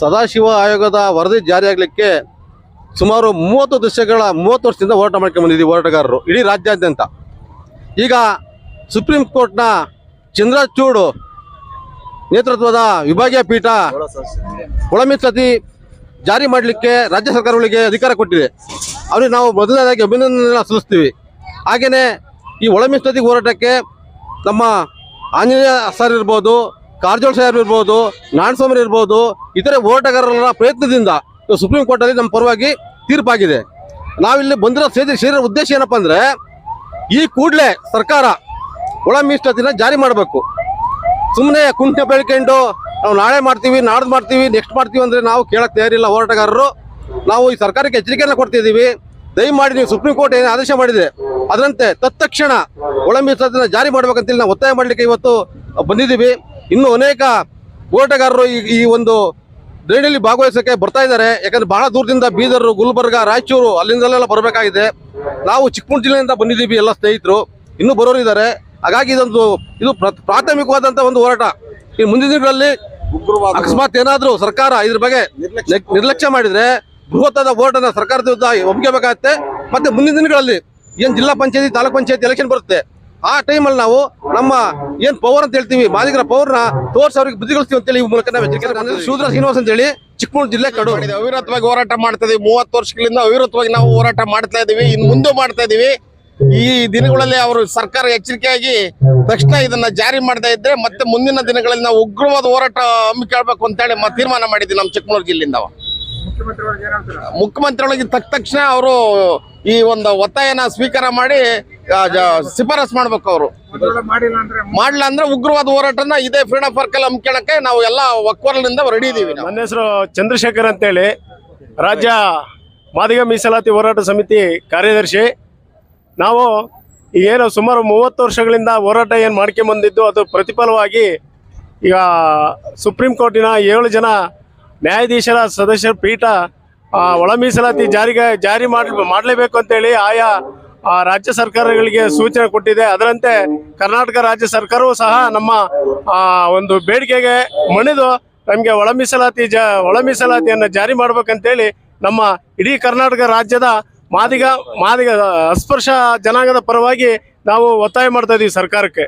ಸದಾಶಿವ ಆಯೋಗದ ವರದಿ ಜಾರಿಯಾಗಲಿಕ್ಕೆ ಸುಮಾರು ಮೂವತ್ತು ದಶಕಗಳ ಮೂವತ್ತು ವರ್ಷದಿಂದ ಹೋರಾಟ ಮಾಡ್ಕೊಂಡು ಬಂದಿದ್ದೀವಿ ಹೋರಾಟಗಾರರು, ಇಡೀ ರಾಜ್ಯಾದ್ಯಂತ. ಈಗ ಸುಪ್ರೀಂ ಕೋರ್ಟ್ನ ಚಂದ್ರಚೂಡ್ ನೇತೃತ್ವದ ವಿಭಾಗೀಯ ಪೀಠ ಒಳ ಮೀಸಲಾತಿ ಜಾರಿ ಮಾಡಲಿಕ್ಕೆ ರಾಜ್ಯ ಸರ್ಕಾರಗಳಿಗೆ ಅಧಿಕಾರ ಕೊಟ್ಟಿದೆ. ಅವ್ರಿಗೆ ನಾವು ಮೊದಲನೇದಾಗಿ ಅಭಿನಂದನೆ ಸಲ್ಲಿಸ್ತೀವಿ. ಹಾಗೆಯೇ ಈ ಒಳಮಿಸ್ತತಿ ಹೋರಾಟಕ್ಕೆ ನಮ್ಮ ಆಂಜನೇಯ ಸರ್ ಇರ್ಬೋದು, ಕಾರಜೋಳ ಸಾಹೇಬ್ ಇರ್ಬೋದು ನಾಣಸ್ವಾಮಿ ಇರ್ಬೋದು, ಇತರೆ ಹೋರಾಟಗಾರರ ಪ್ರಯತ್ನದಿಂದ ಸುಪ್ರೀಂ ಕೋರ್ಟಲ್ಲಿ ನಮ್ಮ ಪರವಾಗಿ ತೀರ್ಪಾಗಿದೆ. ನಾವಿಲ್ಲಿ ಬಂದಿರೋ ಸೇರಿ ಸೇರಿರೋ ಉದ್ದೇಶ ಏನಪ್ಪ ಅಂದರೆ ಈ ಕೂಡಲೇ ಸರ್ಕಾರ ಒಳ ಮೀಸಲಾತಿನ ಜಾರಿ ಮಾಡಬೇಕು. ಸುಮ್ಮನೆ ಕುಂಟೆ ಬೆಳ್ಕೊಂಡು ನಾವು ನಾಳೆ ಮಾಡ್ತೀವಿ, ನಾಡ್ದು ಮಾಡ್ತೀವಿ ನೆಕ್ಸ್ಟ್ ಮಾಡ್ತೀವಿ ಅಂದರೆ ನಾವು ಕೇಳಕ್ಕೆ ತಯಾರಿಲ್ಲ ಹೋರಾಟಗಾರರು. ನಾವು ಈ ಸರ್ಕಾರಕ್ಕೆ ಎಚ್ಚರಿಕೆಯನ್ನು ಕೊಡ್ತಿದ್ದೀವಿ ದಯಮಾಡಿ ನೀವು ಸುಪ್ರೀಂ ಕೋರ್ಟ್ ಏನು ಆದೇಶ ಮಾಡಿದೆ ಅದರಂತೆ ತತ್ಕ್ಷಣ ಒಳ ಮೀಸಲಾತಿನ ಜಾರಿ ಮಾಡ್ಬೇಕಂತೇಳಿ ನಾವು ಒತ್ತಾಯ ಮಾಡಲಿಕ್ಕೆ ಇವತ್ತು ಬಂದಿದ್ದೀವಿ. ಇನ್ನು ಅನೇಕ ಹೋರಾಟಗಾರರು ಈ ಈ ಒಂದು ಧರಣಿಯಲ್ಲಿ ಭಾಗವಹಿಸೋಕೆ ಬರ್ತಾ ಇದ್ದಾರೆ. ಯಾಕಂದ್ರೆ ಬಹಳ ದೂರದಿಂದ ಬೀದರ್, ಗುಲ್ಬರ್ಗ, ರಾಯಚೂರು ಅಲ್ಲಿಂದಲೆಲ್ಲ ಬರಬೇಕಾಗಿದೆ. ನಾವು ಚಿಕ್ಕಮಗಳೂರು ಜಿಲ್ಲೆಯಿಂದ ಬಂದಿದ್ದೀವಿ ಎಲ್ಲ ಸ್ನೇಹಿತರು. ಇನ್ನೂ ಬರೋರು ಇದ್ದಾರೆ. ಹಾಗಾಗಿ ಇದೊಂದು ಇದು ಪ್ರ- ಪ್ರಾಥಮಿಕವಾದಂತ ಒಂದು ಹೋರಾಟ. ಈ ಮುಂದಿನ ದಿನಗಳಲ್ಲಿ ಅಕಸ್ಮಾತ್ ಏನಾದ್ರೂ ಸರ್ಕಾರ ಇದ್ರ ಬಗ್ಗೆ ನಿರ್ಲಕ್ಷ್ಯ- ಮಾಡಿದ್ರೆ ಬೃಹತ್ತಾದ ಹೋರಾಟನ ಸರ್ಕಾರದ ವಿರುದ್ಧ ಒಪ್ಕೋಬೇಕಾಗತ್ತೆ ಮತ್ತೆ ಮುಂದಿನ ದಿನಗಳಲ್ಲಿ ಏನ್ ಜಿಲ್ಲಾ ಪಂಚಾಯತಿ ತಾಲೂಕ್ ಪಂಚಾಯತಿ ಎಲೆಕ್ಷನ್ ಬರುತ್ತೆ ಆ ಟೈಮಲ್ಲಿ ನಾವು ನಮ್ಮ ಏನ್ ಪವರ್ ಅಂತ ಹೇಳ್ತೀವಿ ಮಾಲೀಕರ ಪವರ್ನ ತೋರ್ಸಿ ಅವ್ರಿಗೆ ಬುದ್ಧಿಗೊಳಿಸ್ತೀವಿ ಅಂತೇಳಿ ಈ ಮೂಲಕ ನಾವು ಎಚ್ಚರಿಕೆ ಶೂದ್ರ ಶ್ರೀನಿವಾಸ್ ಅಂತ ಹೇಳಿ ಚಿಕ್ಕಮಗಳೂರು ಜಿಲ್ಲೆ ಕಡು. ಅವಿರತವಾಗಿ ಹೋರಾಟ ಮಾಡ್ತಾ ಇದೀವಿ. ಮೂವತ್ತು ವರ್ಷಗಳಿಂದ ಅವಿರತವಾಗಿ ನಾವು ಹೋರಾಟ ಮಾಡ್ತಾ ಇದೀವಿ. ಇನ್ನು ಮುಂದೆ ಮಾಡ್ತಾ ಇದೀವಿ. ಈ ದಿನಗಳಲ್ಲಿ ಅವರು ಸರ್ಕಾರ ಎಚ್ಚರಿಕೆಯಾಗಿ ತಕ್ಷಣ ಇದನ್ನ ಜಾರಿ ಮಾಡದೇ ಇದ್ರೆ ಮತ್ತೆ ಮುಂದಿನ ದಿನಗಳಲ್ಲಿ ನಾವು ಉಗ್ರವಾದ ಹೋರಾಟ ಹಮ್ಮಿಕೊಳ್ಬೇಕು ಅಂತ ಹೇಳಿ ಮ- ತೀರ್ಮಾನ ಮಾಡಿದ್ವಿ ನಮ್ಮ ಚಿಕ್ಕಮಗಳೂರು ಜಿಲ್ಲೆಯಿಂದ. ಮುಖ್ಯಮಂತ್ರಿಗಳಿಗೆ ತಕ್ಕ ತಕ್ಷಣ ಅವರು ಈ ಒಂದು ಒತ್ತಾಯನ ಸ್ವೀಕಾರ ಮಾಡಿ ಶಿಫಾರಸ್ ಮಾಡ್ಬೇಕು ಅವರು. ಮಾಡಿಲ್ಲ ಅಂದ್ರೆ ಉಗ್ರವಾದ ಹೋರಾಟನ ಇದೇ ಫ್ರೀಡಮ್ ಪಾರ್ಕ್ ಅಲ್ಲಿ ಹಮ್ಮಿಕೊಳ್ಳಕ್ಕೆ ನಾವು ಎಲ್ಲ ಒಕ್ಕೋರ್ಲಿಂದ ರೆಡಿ ಇದೀವಿ ನನ್ನ ಹೆಸರು ಚಂದ್ರಶೇಖರ್ ಅಂತೇಳಿ, ರಾಜ್ಯ ಮಾದಿಗ ಮೀಸಲಾತಿ ಹೋರಾಟ ಸಮಿತಿ ಕಾರ್ಯದರ್ಶಿ. ನಾವು ಏನು ಸುಮಾರು ಮೂವತ್ತು ವರ್ಷಗಳಿಂದ ಹೋರಾಟ ಏನು ಮಾಡ್ಕೊಂಬಂದಿದ್ದು, ಅದು ಪ್ರತಿಫಲವಾಗಿ ಈಗ ಸುಪ್ರೀಂ ಕೋರ್ಟಿನ ಏಳು ಜನ ನ್ಯಾಯಾಧೀಶರ ಸದಸ್ಯರ ಪೀಠ ಒಳ ಮೀಸಲಾತಿ ಜಾರಿಗೆ, ಜಾರಿ ಮಾಡಿ, ಮಾಡಲೇಬೇಕು ಅಂತೇಳಿ ಆಯಾ ರಾಜ್ಯ ಸರ್ಕಾರಗಳಿಗೆ ಸೂಚನೆ ಕೊಟ್ಟಿದೆ. ಅದರಂತೆ ಕರ್ನಾಟಕ ರಾಜ್ಯ ಸರ್ಕಾರವೂ ಸಹ ನಮ್ಮ ಒಂದು ಬೇಡಿಕೆಗೆ ಮಣಿದು ನಮಗೆ ಒಳ ಮೀಸಲಾತಿ ಜ, ಒಳ ಮೀಸಲಾತಿಯನ್ನು ಜಾರಿ ಮಾಡ್ಬೇಕಂತೇಳಿ ನಮ್ಮ ಇಡೀ ಕರ್ನಾಟಕ ರಾಜ್ಯದ ಮಾದಿಗ ಮಾದಿಗ ಅಸ್ಪರ್ಶ ಜನಾಂಗದ ಪರವಾಗಿ ನಾವು ಒತ್ತಾಯ ಮಾಡ್ತಾ ಇದೀವಿ ಸರ್ಕಾರಕ್ಕೆ.